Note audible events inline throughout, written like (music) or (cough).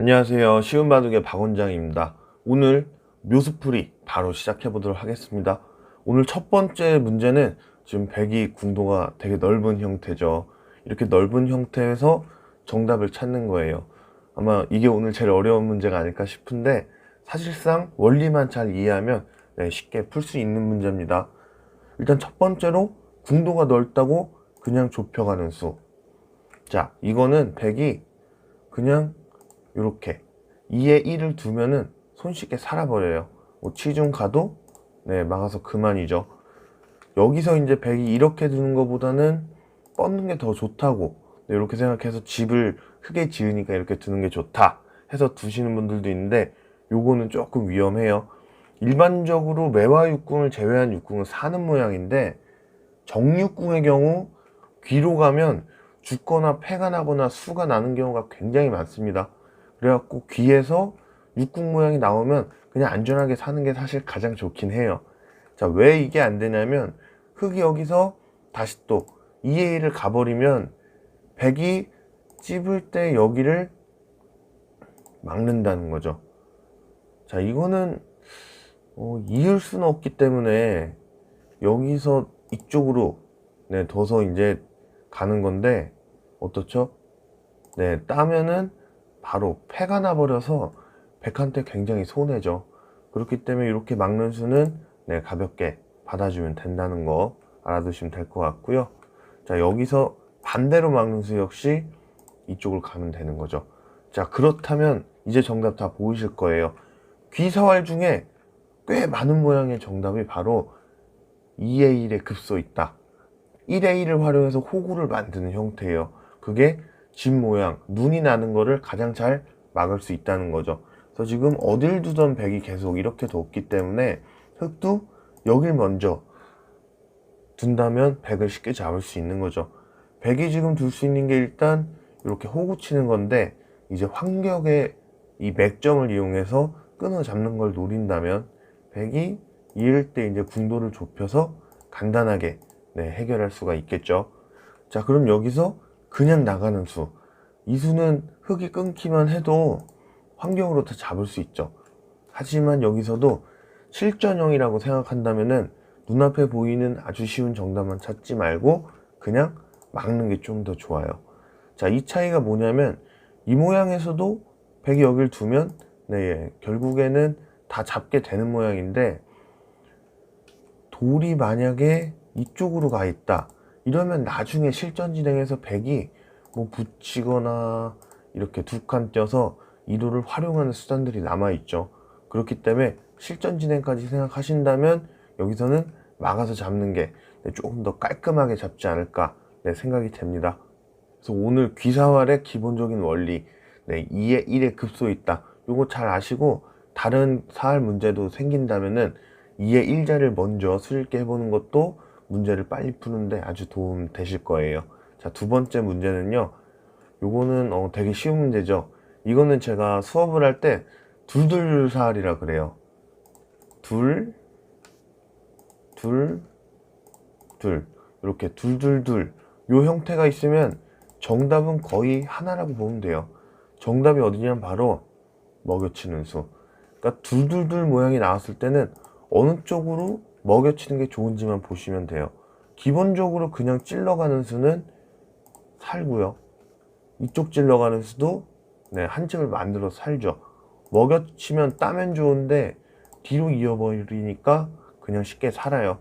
안녕하세요. 쉬운 바둑의 박 원장입니다. 오늘 묘수풀이 바로 시작해 보도록 하겠습니다. 오늘 첫 번째 문제는 지금 백이 궁도가 되게 넓은 형태죠. 이렇게 넓은 형태에서 정답을 찾는 거예요. 아마 이게 오늘 제일 어려운 문제가 아닐까 싶은데 사실상 원리만 잘 이해하면 네, 쉽게 풀 수 있는 문제입니다. 일단 첫 번째로 궁도가 넓다고 그냥 좁혀가는 수. 자, 이거는 백이 그냥 이렇게 2에 1을 두면은 손쉽게 살아버려요. 뭐 치중 가도 네 막아서 그만이죠. 여기서 이제 백이 이렇게 두는 것보다는 뻗는 게 더 좋다고 네, 이렇게 생각해서 집을 크게 지으니까 이렇게 두는 게 좋다 해서 두시는 분들도 있는데 요거는 조금 위험해요. 일반적으로 매화 육궁을 제외한 육궁은 사는 모양인데 정육궁의 경우 귀로 가면 죽거나 패가 나거나 수가 나는 경우가 굉장히 많습니다. 그래갖고 귀에서 육궁 모양이 나오면 그냥 안전하게 사는 게 사실 가장 좋긴 해요. 자, 왜 이게 안 되냐면 흙이 여기서 다시 또 2의 1을 가버리면 백이 찝을 때 여기를 막는다는 거죠. 자, 이거는 어, 이을 수는 없기 때문에 여기서 이쪽으로 네, 둬서 이제 가는 건데 어떻죠? 네, 따면은 바로 패가 나버려서 백한테 굉장히 손해죠. 그렇기 때문에 이렇게 막는 수는 네, 가볍게 받아주면 된다는 거 알아두시면 될 것 같고요. 자, 여기서 반대로 막는 수 역시 이쪽으로 가면 되는 거죠. 자, 그렇다면 이제 정답 다 보이실 거예요. 귀사활 중에 꽤 많은 모양의 정답이 바로 2의 1에 급소 있다. 1의 1을 활용해서 호구를 만드는 형태예요. 그게 집 모양, 눈이 나는 거를 가장 잘 막을 수 있다는 거죠. 그래서 지금 어딜 두던 백이 계속 이렇게 뒀기 때문에 흙도 여길 먼저 둔다면 백을 쉽게 잡을 수 있는 거죠. 백이 지금 둘 수 있는 게 일단 이렇게 호구 치는 건데 이제 환격의 이 맥점을 이용해서 끊어 잡는 걸 노린다면 백이 이럴 때 이제 궁도를 좁혀서 간단하게 네, 해결할 수가 있겠죠. 자, 그럼 여기서 그냥 나가는 수. 이 수는 흙이 끊기만 해도 환경으로 다 잡을 수 있죠. 하지만 여기서도 실전형이라고 생각한다면은 눈앞에 보이는 아주 쉬운 정답만 찾지 말고 그냥 막는 게 좀 더 좋아요. 자, 이 차이가 뭐냐면 이 모양에서도 백이 여길 두면 네, 결국에는 다 잡게 되는 모양인데 돌이 만약에 이쪽으로 가 있다. 이러면 나중에 실전 진행에서 백이 뭐 붙이거나 이렇게 두 칸 떼서 이도를 활용하는 수단들이 남아 있죠. 그렇기 때문에 실전 진행까지 생각하신다면 여기서는 막아서 잡는 게 네, 조금 더 깔끔하게 잡지 않을까 네, 생각이 됩니다. 그래서 오늘 귀사활의 기본적인 원리 네, 2에 1에 급소 있다. 요거 잘 아시고 다른 사활 문제도 생긴다면은 2의 1자를 먼저 수일게 해보는 것도 문제를 빨리 푸는데 아주 도움 되실 거예요. 자, 두 번째 문제는요. 요거는 어, 되게 쉬운 문제죠. 이거는 제가 수업을 할 때 둘둘사활이라 그래요. 둘, 둘, 둘. 이렇게 둘둘둘. 요 형태가 있으면 정답은 거의 하나라고 보면 돼요. 정답이 어디냐면 바로 먹여치는 수. 그러니까 둘둘둘 모양이 나왔을 때는 어느 쪽으로 먹여치는 게 좋은지만 보시면 돼요. 기본적으로 그냥 찔러가는 수는 살고요. 이쪽 찔러가는 수도 네, 한 집을 만들어 살죠. 먹여치면 따면 좋은데 뒤로 이어버리니까 그냥 쉽게 살아요.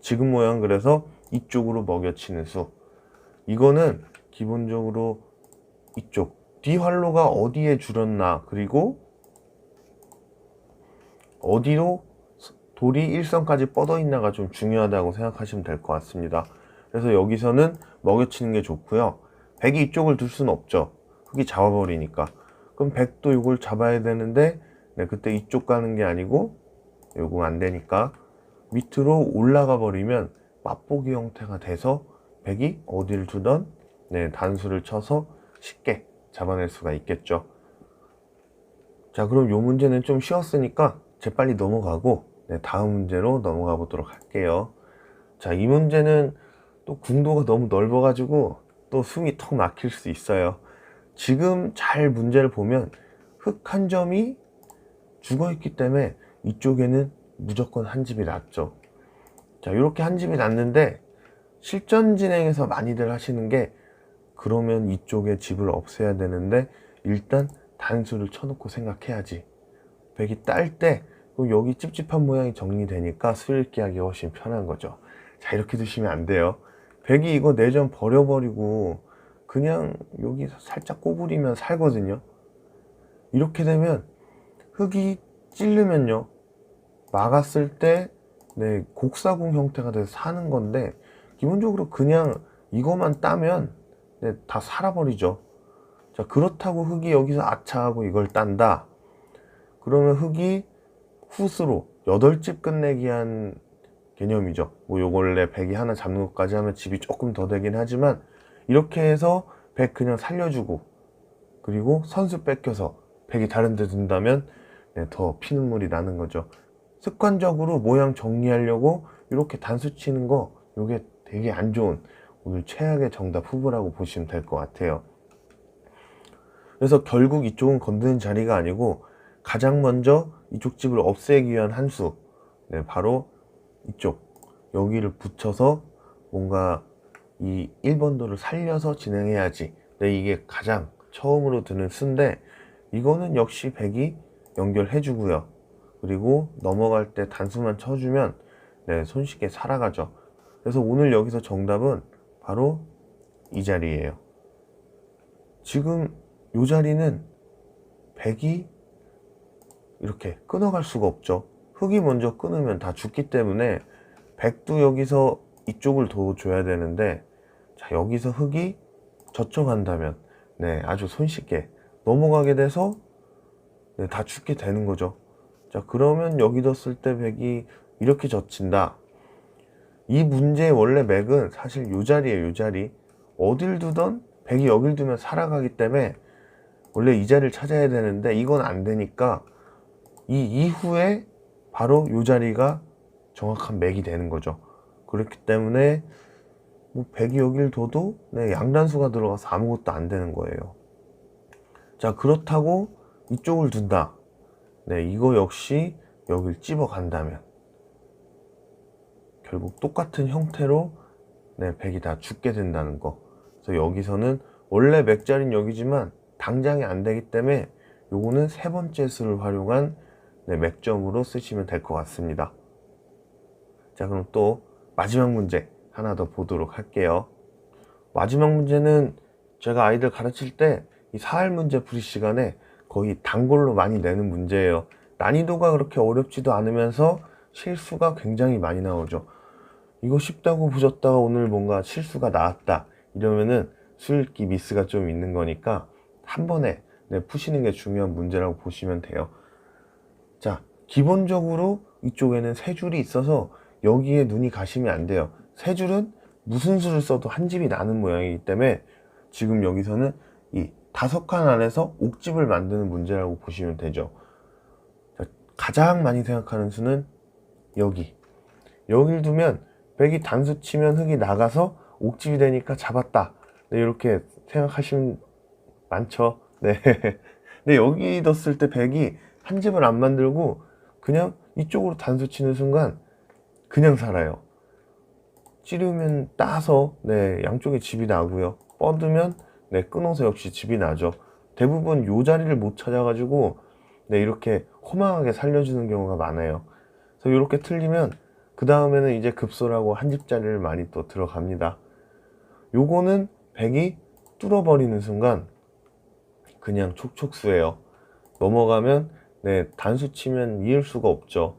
지금 모양 그래서 이쪽으로 먹여치는 수. 이거는 기본적으로 이쪽 뒤활로가 어디에 줄었나 그리고 어디로 돌이 일선까지 뻗어 있나가 좀 중요하다고 생각하시면 될 것 같습니다. 그래서 여기서는 먹여치는 게 좋고요. 백이 이쪽을 둘 수는 없죠. 흙이 잡아버리니까. 그럼 백도 이걸 잡아야 되는데 네, 그때 이쪽 가는 게 아니고 요거 안 되니까 밑으로 올라가 버리면 맛보기 형태가 돼서 백이 어디를 두던 네, 단수를 쳐서 쉽게 잡아낼 수가 있겠죠. 자, 그럼 요 문제는 좀 쉬웠으니까 재빨리 넘어가고 네, 다음 문제로 넘어가 보도록 할게요. 자, 이 문제는 또 궁도가 너무 넓어가지고 또 숨이 턱 막힐 수 있어요. 지금 잘 문제를 보면 흙 한 점이 죽어 있기 때문에 이쪽에는 무조건 한 집이 낫죠. 자, 이렇게 한 집이 낫는데 실전 진행에서 많이들 하시는 게 그러면 이쪽에 집을 없애야 되는데 일단 단수를 쳐놓고 생각해야지. 백이 딸 때 여기 찝찝한 모양이 정리되니까 수일기 하기 훨씬 편한 거죠. 자, 이렇게 두시면 안 돼요. 백이 이거 내전 버려버리고 그냥 여기 살짝 꼬부리면 살거든요. 이렇게 되면 흙이 찔르면요. 막았을 때 네, 곡사궁 형태가 돼서 사는 건데 기본적으로 그냥 이것만 따면 네, 다 살아버리죠. 자, 그렇다고 흙이 여기서 아차하고 이걸 딴다. 그러면 흙이 훗으로 8집 끝내기 한 개념이죠. 뭐 원래 백이 하나 잡는 것까지 하면 집이 조금 더 되긴 하지만 이렇게 해서 백 그냥 살려주고 그리고 선수 뺏겨서 백이 다른 데 둔다면 네, 더 피눈물이 나는 거죠. 습관적으로 모양 정리하려고 이렇게 단수 치는 거 요게 되게 안 좋은 오늘 최악의 정답 후보라고 보시면 될 것 같아요. 그래서 결국 이쪽은 건드는 자리가 아니고 가장 먼저 이쪽 집을 없애기 위한 한 수, 네, 바로 이쪽 여기를 붙여서 뭔가 이 1번도를 살려서 진행해야지. 네, 이게 가장 처음으로 드는 수인데 이거는 역시 100이 연결해 주고요. 그리고 넘어갈 때 단수만 쳐주면 네, 손쉽게 살아가죠. 그래서 오늘 여기서 정답은 바로 이 자리예요. 지금 이 자리는 100이 이렇게 끊어갈 수가 없죠. 흙이 먼저 끊으면 다 죽기 때문에 100도 여기서 이쪽을 더 줘야 되는데 자 여기서 흙이 젖혀간다면 네 아주 손쉽게 넘어가게 돼서 네, 다 죽게 되는 거죠. 자 그러면 여기 뒀을 때 백이 이렇게 젖힌다. 이 문제의 원래 맥은 사실 요 자리에요, 요 자리. 어딜 두던 백이 여길 두면 살아가기 때문에 원래 이 자리를 찾아야 되는데 이건 안 되니까 이 이후에 바로 요 자리가 정확한 맥이 되는 거죠. 그렇기 때문에 뭐 백이 여길 둬도 네, 양단수가 들어가서 아무것도 안 되는 거예요. 자 그렇다고 이쪽을 둔다. 네 이거 역시 여길 찝어 간다면 결국 똑같은 형태로 네, 백이 다 죽게 된다는 거. 그래서 여기서는 원래 맥자리는 여기지만 당장이 안 되기 때문에 요거는 세 번째 수를 활용한 네, 맥점으로 쓰시면 될 것 같습니다. 자, 그럼 또 마지막 문제 하나 더 보도록 할게요. 마지막 문제는 제가 아이들 가르칠 때 이 사할 문제 풀이 시간에 거의 단골로 많이 내는 문제예요. 난이도가 그렇게 어렵지도 않으면서 실수가 굉장히 많이 나오죠. 이거 쉽다고 보셨다가 오늘 뭔가 실수가 나왔다 이러면은 수읽기 미스가 좀 있는 거니까 한 번에 네, 푸시는 게 중요한 문제라고 보시면 돼요. 자, 기본적으로 이쪽에는 세 줄이 있어서 여기에 눈이 가시면 안 돼요. 세 줄은 무슨 수를 써도 한 집이 나는 모양이기 때문에 지금 여기서는 이 다섯 칸 안에서 옥집을 만드는 문제라고 보시면 되죠. 자, 가장 많이 생각하는 수는 여기. 여기를 두면 백이 단수 치면 흙이 나가서 옥집이 되니까 잡았다. 네, 이렇게 생각하시면 많죠. 네. (laughs) 근데 여기 뒀을 때 백이 한 집을 안 만들고 그냥 이쪽으로 단수 치는 순간 그냥 살아요. 찌르면 따서 네, 양쪽에 집이 나고요. 뻗으면 네, 끊어서 역시 집이 나죠. 대부분 요 자리를 못 찾아 가지고 네, 이렇게 호망하게 살려주는 경우가 많아요. 그래서 이렇게 틀리면 그 다음에는 이제 급소라고 한 집자리를 많이 또 들어갑니다. 요거는 백이 뚫어버리는 순간 그냥 촉촉수예요. 넘어가면 네, 단수 치면 이을 수가 없죠.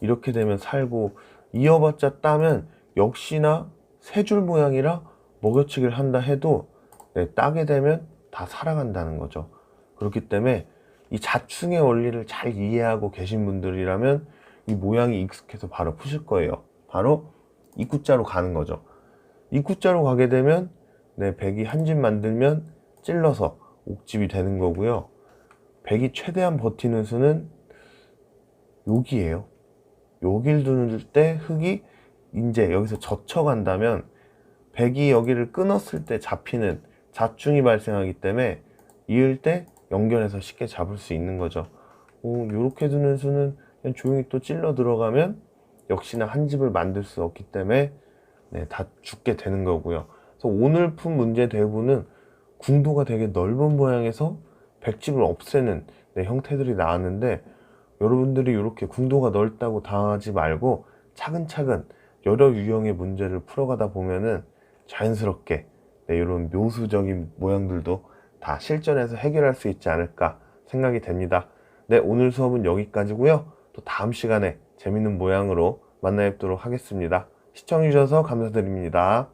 이렇게 되면 살고 이어봤자 따면 역시나 세 줄 모양이라 먹여치기를 한다 해도 네, 따게 되면 다 살아간다는 거죠. 그렇기 때문에 이 자충의 원리를 잘 이해하고 계신 분들이라면 이 모양이 익숙해서 바로 푸실 거예요. 바로 입구자로 가는 거죠. 입구자로 가게 되면 네, 백이 한 집 만들면 찔러서 옥집이 되는 거고요. 백이 최대한 버티는 수는 여기에요. 여길 두는 때 흙이 이제 여기서 젖혀간다면 백이 여기를 끊었을 때 잡히는 자충이 발생하기 때문에 이을 때 연결해서 쉽게 잡을 수 있는 거죠. 오, 요렇게 두는 수는 그냥 조용히 또 찔러 들어가면 역시나 한 집을 만들 수 없기 때문에 네, 다 죽게 되는 거고요. 그래서 오늘 푼 문제 대부분은 궁도가 되게 넓은 모양에서 백집을 없애는 네, 형태들이 나왔는데 여러분들이 이렇게 궁도가 넓다고 당하지 말고 차근차근 여러 유형의 문제를 풀어가다 보면은 자연스럽게 네, 이런 묘수적인 모양들도 다 실전에서 해결할 수 있지 않을까 생각이 됩니다. 네, 오늘 수업은 여기까지고요. 또 다음 시간에 재밌는 모양으로 만나 뵙도록 하겠습니다. 시청해주셔서 감사드립니다.